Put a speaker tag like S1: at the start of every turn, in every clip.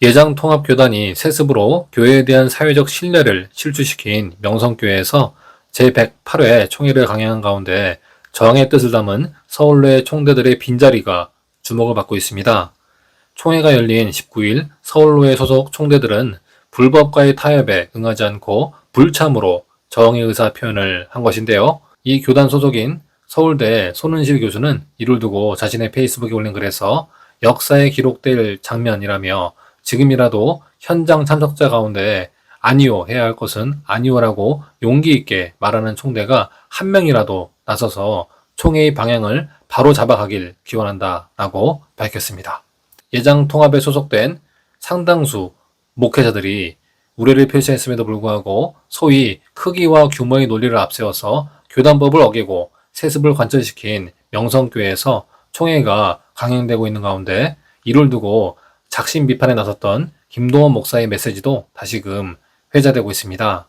S1: 예장 통합교단이 세습으로 교회에 대한 사회적 신뢰를 실추시킨 명성교회에서 제108회 총회를 강행한 가운데 저항의 뜻을 담은 서울내 총대들의 빈자리가 주목을 받고 있습니다. 총회가 열린 19일 서울로의 소속 총대들은 불법과의 타협에 응하지 않고 불참으로 저항의 의사 표현을 한 것인데요. 이 교단 소속인 서울대 손은실 교수는 이를 두고 자신의 페이스북에 올린 글에서 역사에 기록될 장면이라며 지금이라도 현장 참석자 가운데 아니요 해야 할 것은 아니요라고 용기 있게 말하는 총대가 한 명이라도 나서서 총회의 방향을 바로 잡아가길 기원한다라고 밝혔습니다. 예장 통합에 소속된 상당수 목회자들이 우려를 표시했음에도 불구하고 소위 크기와 규모의 논리를 앞세워서 교단법을 어기고 세습을 관철시킨 명성교회에서 총회가 강행되고 있는 가운데 이를 두고 작심 비판에 나섰던 김동원 목사의 메시지도 다시금 회자되고 있습니다.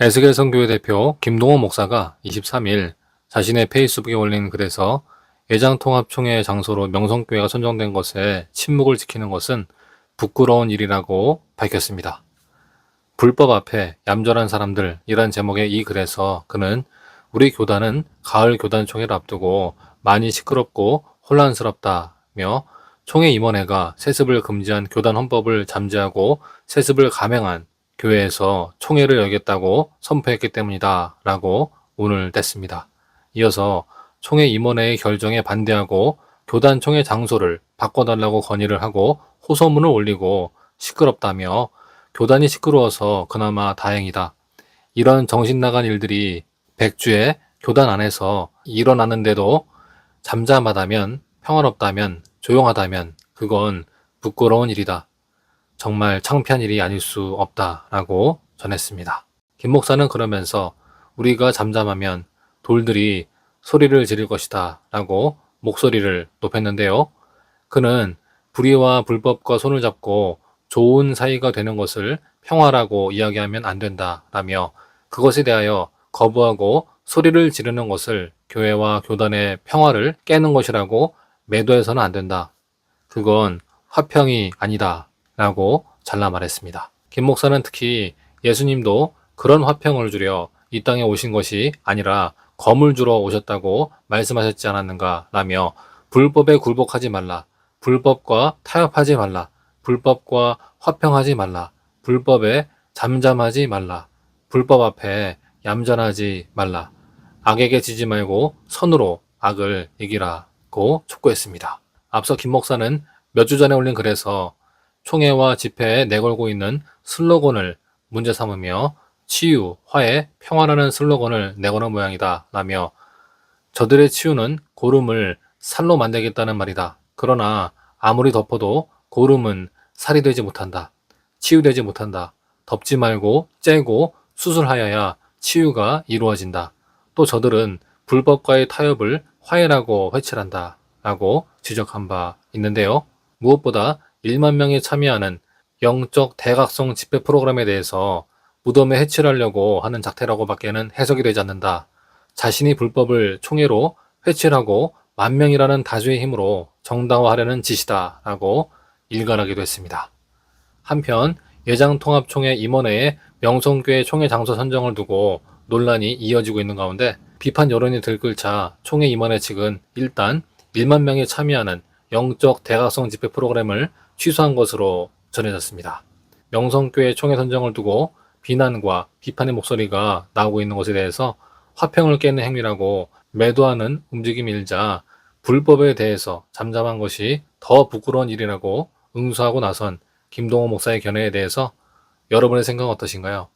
S1: 에스겔 성교회 대표 김동원 목사가 23일 자신의 페이스북에 올린 글에서 예장통합총회 장소로 명성교회가 선정된 것에 침묵을 지키는 것은 부끄러운 일이라고 밝혔습니다. 불법 앞에 얌전한 사람들이란 제목의 이 글에서 그는 우리 교단은 가을 교단 총회를 앞두고 많이 시끄럽고 혼란스럽다며 총회 임원회가 세습을 금지한 교단 헌법을 잠재하고 세습을 감행한 교회에서 총회를 열겠다고 선포했기 때문이다 라고 오늘 뗐습니다. 이어서 총회 임원회의 결정에 반대하고 교단 총회 장소를 바꿔달라고 건의를 하고 호소문을 올리고 시끄럽다며 교단이 시끄러워서 그나마 다행이다. 이런 정신 나간 일들이 백주에 교단 안에서 일어나는데도 잠잠하다면 평화롭다면 조용하다면 그건 부끄러운 일이다. 정말 창피한 일이 아닐 수 없다라고 전했습니다. 김 목사는 그러면서 우리가 잠잠하면 돌들이 소리를 지를 것이다 라고 목소리를 높였는데요. 그는 불의와 불법과 손을 잡고 좋은 사이가 되는 것을 평화라고 이야기하면 안 된다라며 그것에 대하여 거부하고 소리를 지르는 것을 교회와 교단의 평화를 깨는 것이라고 매도해서는 안 된다. 그건 화평이 아니다. 라고 잘라 말했습니다. 김 목사는 특히 예수님도 그런 화평을 주려 이 땅에 오신 것이 아니라 검을 주러 오셨다고 말씀하셨지 않았는가 라며 불법에 굴복하지 말라. 불법과 타협하지 말라. 불법과 화평하지 말라. 불법에 잠잠하지 말라. 불법 앞에 얌전하지 말라. 악에게 지지 말고 선으로 악을 이기라 고 촉구했습니다. 앞서 김 목사는 몇 주 전에 올린 글에서 총회와 집회에 내걸고 있는 슬로건을 문제 삼으며 치유, 화해, 평화라는 슬로건을 내거는 모양이다 라며 저들의 치유는 고름을 살로 만들겠다는 말이다. 그러나 아무리 덮어도 고름은 살이 되지 못한다. 치유되지 못한다. 덮지 말고 째고 수술하여야 치유가 이루어진다. 또 저들은 불법과의 타협을 화해라고 회칠한다. 라고 지적한 바 있는데요. 무엇보다 1만 명이 참여하는 영적 대각성 집회 프로그램에 대해서 무덤에 해칠하려고 하는 작태라고 밖에는 해석이 되지 않는다. 자신이 불법을 총회로 회칠하고 만 명이라는 다수의 힘으로 정당화하려는 짓이다. 라고 일갈하기도 했습니다. 한편 예장통합총회 임원회의 명성교회 총회 장소 선정을 두고 논란이 이어지고 있는 가운데 비판 여론이 들끓자 총회 임원회 측은 일단 1만 명이 참여하는 영적 대각성 집회 프로그램을 취소한 것으로 전해졌습니다. 명성교회 총회 선정을 두고 비난과 비판의 목소리가 나오고 있는 것에 대해서 화평을 깨는 행위라고 매도하는 움직임이 일자 불법에 대해서 잠잠한 것이 더 부끄러운 일이라고 응수하고 나선 김동호 목사의 견해에 대해서 여러분의 생각은 어떠신가요?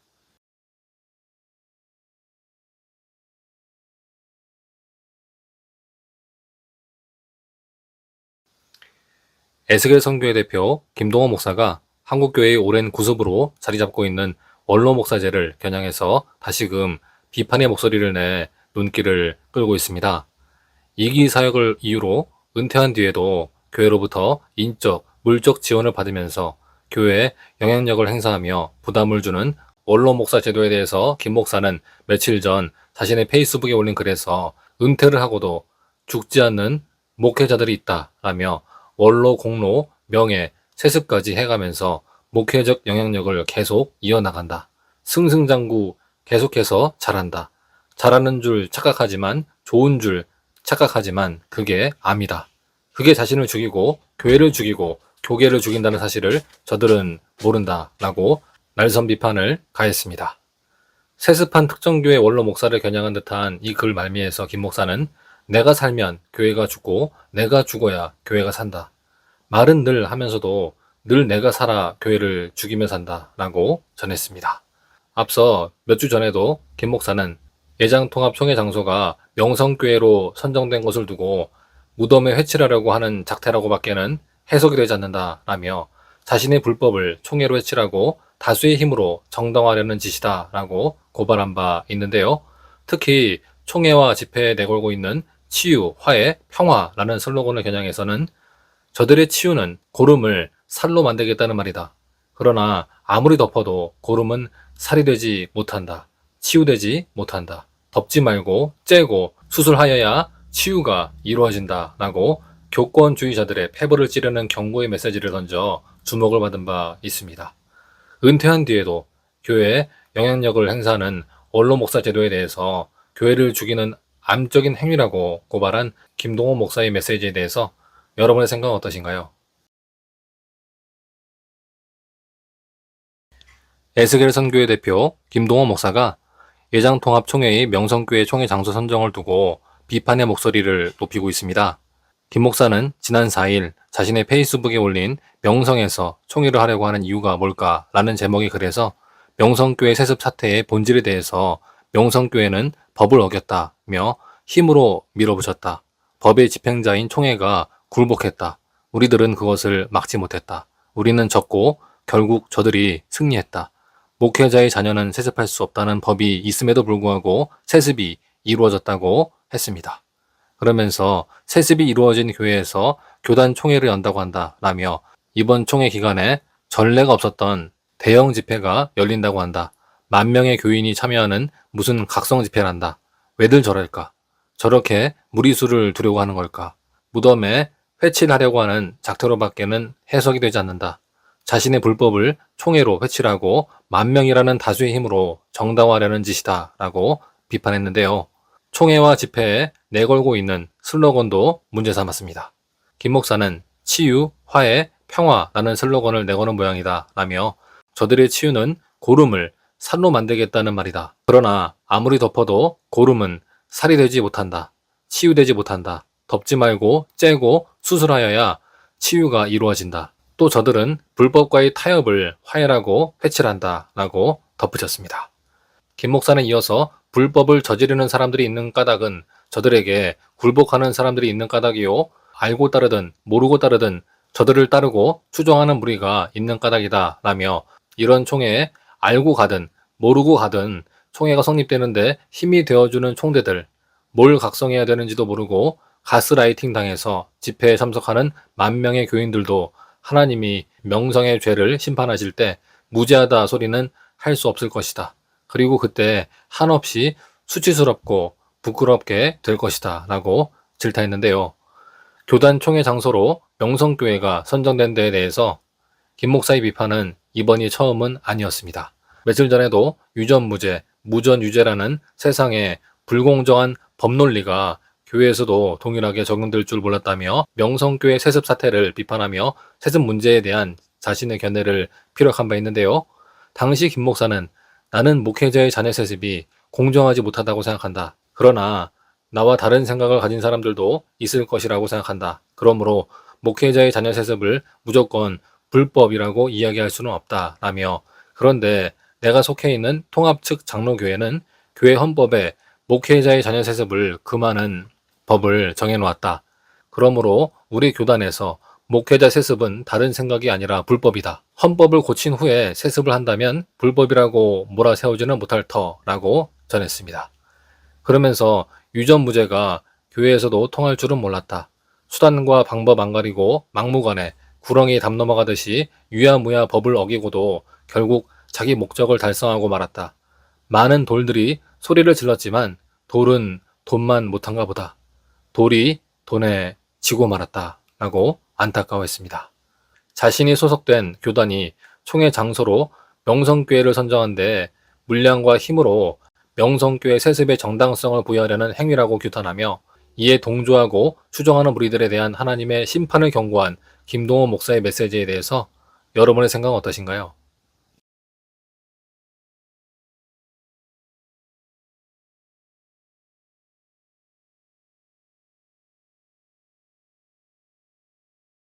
S1: 에스겔 성교회 대표 김동호 목사가 한국교회의 오랜 구습으로 자리 잡고 있는 원로 목사제를 겨냥해서 다시금 비판의 목소리를 내 눈길을 끌고 있습니다. 이기 사역을 이유로 은퇴한 뒤에도 교회로부터 인적, 물적 지원을 받으면서 교회에 영향력을 행사하며 부담을 주는 원로 목사 제도에 대해서 김 목사는 며칠 전 자신의 페이스북에 올린 글에서 은퇴를 하고도 죽지 않는 목회자들이 있다라며 원로 공로, 명예, 세습까지 해가면서 목회적 영향력을 계속 이어나간다. 승승장구 계속해서 잘한다. 잘하는 줄 착각하지만 좋은 줄 착각하지만 그게 암이다. 그게 자신을 죽이고 교회를 죽이고 교계를 죽인다는 사실을 저들은 모른다라고 날선 비판을 가했습니다. 세습한 특정 교회 원로 목사를 겨냥한 듯한 이 글 말미에서 김 목사는 내가 살면 교회가 죽고 내가 죽어야 교회가 산다. 말은 늘 하면서도 늘 내가 살아 교회를 죽이며 산다 라고 전했습니다. 앞서 몇 주 전에도 김 목사는 예장통합 총회 장소가 명성교회로 선정된 것을 두고 무덤에 회칠하려고 하는 작태라고밖에는 해석이 되지 않는다 라며 자신의 불법을 총회로 회칠하고 다수의 힘으로 정당화하려는 짓이다 라고 고발한 바 있는데요. 특히 총회와 집회에 내걸고 있는 치유, 화해, 평화라는 슬로건을 겨냥해서는 저들의 치유는 고름을 살로 만들겠다는 말이다. 그러나 아무리 덮어도 고름은 살이 되지 못한다. 치유되지 못한다. 덮지 말고 째고 수술하여야 치유가 이루어진다. 라고 교권주의자들의 패보를 찌르는 경고의 메시지를 던져 주목을 받은 바 있습니다. 은퇴한 뒤에도 교회에 영향력을 행사하는 원로 목사 제도에 대해서 교회를 죽이는 암적인 행위라고 고발한 김동호 목사의 메시지에 대해서 여러분의 생각은 어떠신가요? 에스겔 선교회 대표 김동호 목사가 예장통합총회의 명성교회 총회 장소 선정을 두고 비판의 목소리를 높이고 있습니다. 김 목사는 지난 4일 자신의 페이스북에 올린 명성에서 총회를 하려고 하는 이유가 뭘까라는 제목의 글에서 명성교회 세습 사태의 본질에 대해서 명성교회는 법을 어겼다며 힘으로 밀어붙였다. 법의 집행자인 총회가 굴복했다. 우리들은 그것을 막지 못했다. 우리는 졌고 결국 저들이 승리했다. 목회자의 자녀는 세습할 수 없다는 법이 있음에도 불구하고 세습이 이루어졌다고 했습니다. 그러면서 세습이 이루어진 교회에서 교단 총회를 연다고 한다 라며 이번 총회 기간에 전례가 없었던 대형 집회가 열린다고 한다. 만 명의 교인이 참여하는 무슨 각성 집회란다. 왜들 저럴까? 저렇게 무리수를 두려고 하는 걸까? 무덤에 회칠하려고 하는 작태로밖에는 해석이 되지 않는다. 자신의 불법을 총회로 회칠하고 만 명이라는 다수의 힘으로 정당화하려는 짓이다. 라고 비판했는데요. 총회와 집회에 내걸고 있는 슬로건도 문제 삼았습니다. 김 목사는 치유, 화해, 평화라는 슬로건을 내거는 모양이다. 라며 저들의 치유는 고름을 살로 만들겠다는 말이다. 그러나 아무리 덮어도 고름은 살이 되지 못한다. 치유되지 못한다. 덮지 말고 째고 수술하여야 치유가 이루어진다. 또 저들은 불법과의 타협을 화해라고 회칠한다. 라고 덧붙였습니다. 김 목사는 이어서 불법을 저지르는 사람들이 있는 까닭은 저들에게 굴복하는 사람들이 있는 까닭이요. 알고 따르든 모르고 따르든 저들을 따르고 추종하는 무리가 있는 까닭이다. 라며 이런 총회에 알고 가든 모르고 가든 총회가 성립되는데 힘이 되어주는 총대들, 뭘 각성해야 되는지도 모르고 가스라이팅 당해서 집회에 참석하는 만 명의 교인들도 하나님이 명성의 죄를 심판하실 때 무죄하다 소리는 할 수 없을 것이다. 그리고 그때 한없이 수치스럽고 부끄럽게 될 것이다. 라고 질타했는데요. 교단 총회 장소로 명성교회가 선정된 데에 대해서 김 목사의 비판은 이번이 처음은 아니었습니다. 며칠 전에도 유전무죄, 무전유죄라는 세상에 불공정한 법 논리가 교회에서도 동일하게 적용될 줄 몰랐다며 명성교회 세습 사태를 비판하며 세습 문제에 대한 자신의 견해를 피력한 바 있는데요. 당시 김 목사는 나는 목회자의 자녀 세습이 공정하지 못하다고 생각한다. 그러나 나와 다른 생각을 가진 사람들도 있을 것이라고 생각한다. 그러므로 목회자의 자녀 세습을 무조건 불법이라고 이야기할 수는 없다. 라며 그런데 내가 속해 있는 통합 측 장로교회는 교회 헌법에 목회자의 자녀 세습을 금하는 법을 정해놓았다. 그러므로 우리 교단에서 목회자 세습은 다른 생각이 아니라 불법이다. 헌법을 고친 후에 세습을 한다면 불법이라고 몰아세우지는 못할 터라고 전했습니다. 그러면서 유전무죄가 교회에서도 통할 줄은 몰랐다. 수단과 방법 안 가리고 막무가내 구렁이 담 넘어가듯이 유야무야 법을 어기고도 결국 자기 목적을 달성하고 말았다. 많은 돌들이 소리를 질렀지만 돌은 돈만 못한가 보다. 돌이 돈에 지고 말았다. 라고 안타까워했습니다. 자신이 소속된 교단이 총회 장소로 명성교회를 선정한 데 물량과 힘으로 명성교회 세습의 정당성을 부여하려는 행위라고 규탄하며 이에 동조하고 추종하는 무리들에 대한 하나님의 심판을 경고한 김동호 목사의 메시지에 대해서 여러분의 생각은 어떠신가요?